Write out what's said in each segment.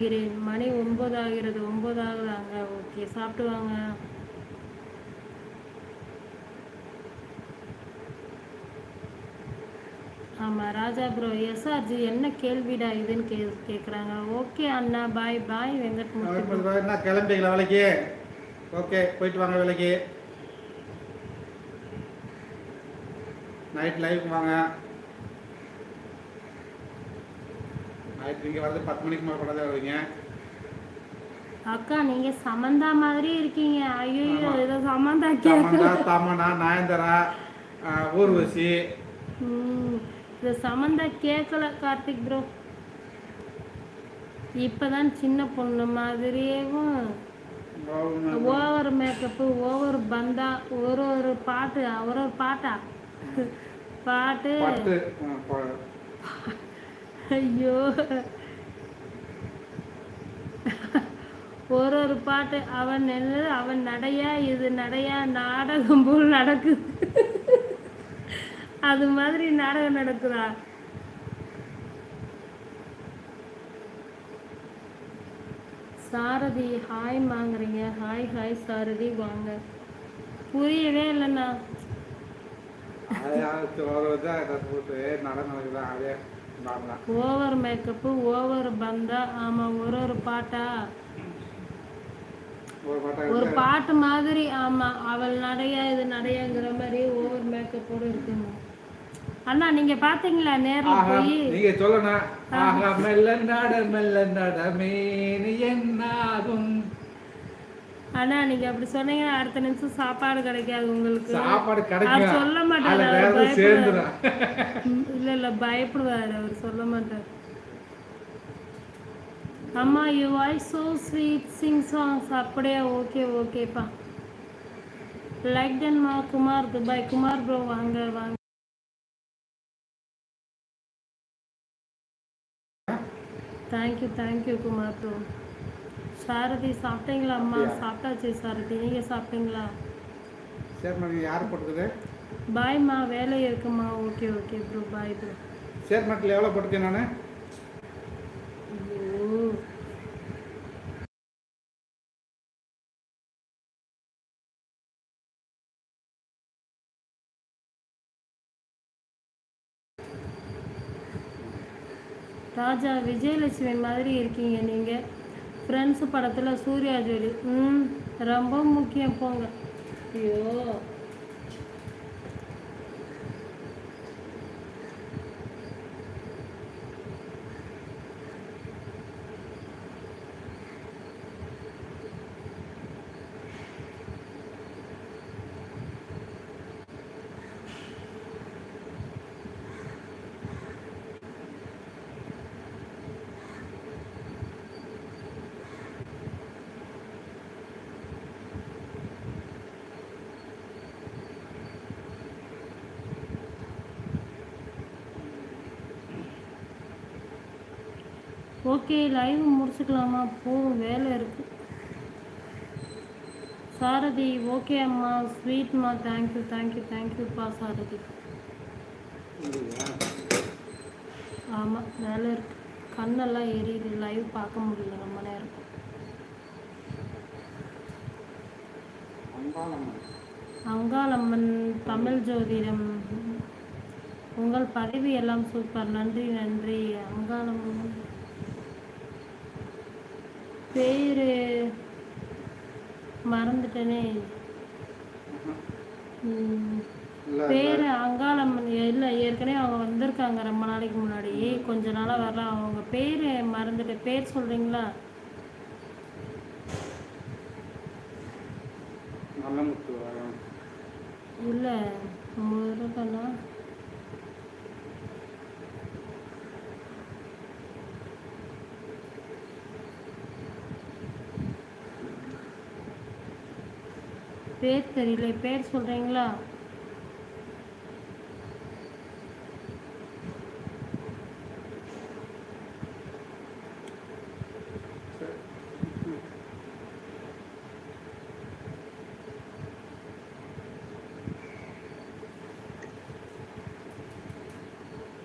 இருக்கிறேன் மணி ஒன்பது ஆகிறது ஒன்பது ஆகுதாங்க ஓகே சாப்பிட்டு வாங்க ஆமாம் ராஜா ப்ரோ எஸ்ஆர்ஜி என்ன கேள்விடா இதுன்னு கே கேட்குறாங்க ஓகே அண்ணா. பாய் பாய். என்ன? கிளம்பிங்களா வேலைக்கு? ஓகே போயிட்டு வாங்க வேலைக்கு. நைட் லைவ் வாங்க. நைட் நீங்கள் வரது பத்து மணிக்கு மேலே கொண்டாந்து வருவீங்க அக்கா நீங்க சமந்தா மாதிரி இருக்கீங்க. ஐயோ. ஏதோ சமந்தா கேட்க தமனா நயன்தரா ஊர்வசி. இது சமந்தா கேட்கல கார்த்திக் ப்ரோ இப்பதான் சின்ன பொண்ணு மாதிரியேவும் ஓவர் மேக்கப்பு ஓவர் பந்தா ஒரு ஒரு பாட்டு ஒரு ஒரு பாட்டா? பாட்டு. ஐயோ. ஒரு ஒரு பாட்டு அவன் என்ன அவன் நடையா இது நடையா நாடகம் போல் நடக்குது. அது மாதிரி நாடகம் நடக்குதா? சாரதி ஹாய் வாங்குறீங்க. ஹாய் ஹாய் சாரதி வாங்க. புரியவே இல்லைண்ணா. ஓவர் மேக்கப்பு ஓவர் பந்தா ஆமா ஒரு ஒரு பாட்டா? ஒரு பாட்டா மாதிரி ஆமா அவள் நடையா இது நடையாங்கிற மாதிரி ஓவர் மேக்கப்போட இருக்குங்க. அண்ணா நீங்க பாத்தீங்களா நேர்ல போய்? நீங்க சொல்லணும் ஆஹா மெல்ல நட மெல்ல நட மேனு என்னாகும்? அண்ணா நீங்க அப்படி சொன்னீங்கன்னா அடுத்த நிமிஷம் சாப்பாடு கிடைக்காது உங்களுக்கு. சாப்பாடு அவர் கிடைக்கும். சொல்ல மாட்டாரு இல்ல இல்ல பயப்படுவாரு அவர் சொல்ல மாட்டார். அம்மா you voice so sweet sing songs அப்படியே ஓகே ஓகேப்பா லைக் டன் மா குமார் துபாய் குமார் ப்ரோ வாங்க வாங்க. Thank you thank you Kumar bro Sarathi சாப்பிட்டீங்களா அம்மா? சாப்பிட்டாச்சு சாரதி. நீங்க சாப்பிட்டீங்களா? சரி மேடம் யார் போட்டுக்குது பாய்மா வேலை இருக்குமா? Okay okay bro bye bro share மார்ட்டில் எவ்வளோ போட்டிருக்கேன் நான்? ராஜா விஜயலட்சுமி மாதிரி இருக்கீங்க நீங்கள் ஃப்ரெண்ட்ஸ் படத்தில் சூர்யா ஜோடி. ம் ரொம்ப முக்கியம் போங்க. ஐயோ. ஓகே லைவ் முடிச்சுக்கலாமா? போ வேலை இருக்கு. சாரதி ஓகே அம்மா. ஸ்வீட்மா தேங்க்யூ தேங்க்யூ தேங்க்யூப்பா சாரதி. ஆமாம் வேலை இருக்கு. கண்ணெல்லாம் எரியுது. லைவ் பார்க்க முடியல ரொம்ப நேரம். அங்காளம்மன் தமிழ் ஜோதிடம். உங்கள் பதவி எல்லாம் சூப்பர் நன்றி நன்றி. அங்காளம்மன் பேரு மறந்துட்டேனே. பேரு அங்காளம்மன் இல்லை ஏற்கனவே அவங்க வந்திருக்காங்க ரொம்ப நாளைக்கு முன்னாடி. கொஞ்ச நாளாக வரல. அவங்க பேரு மறந்துட்டேன் பேர் வரும். இல்லை. பேர் தெரியல பேர் சொல்றீங்களா?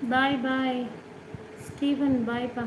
பாய் பாய் ஸ்டீவன் பாய்ப்பா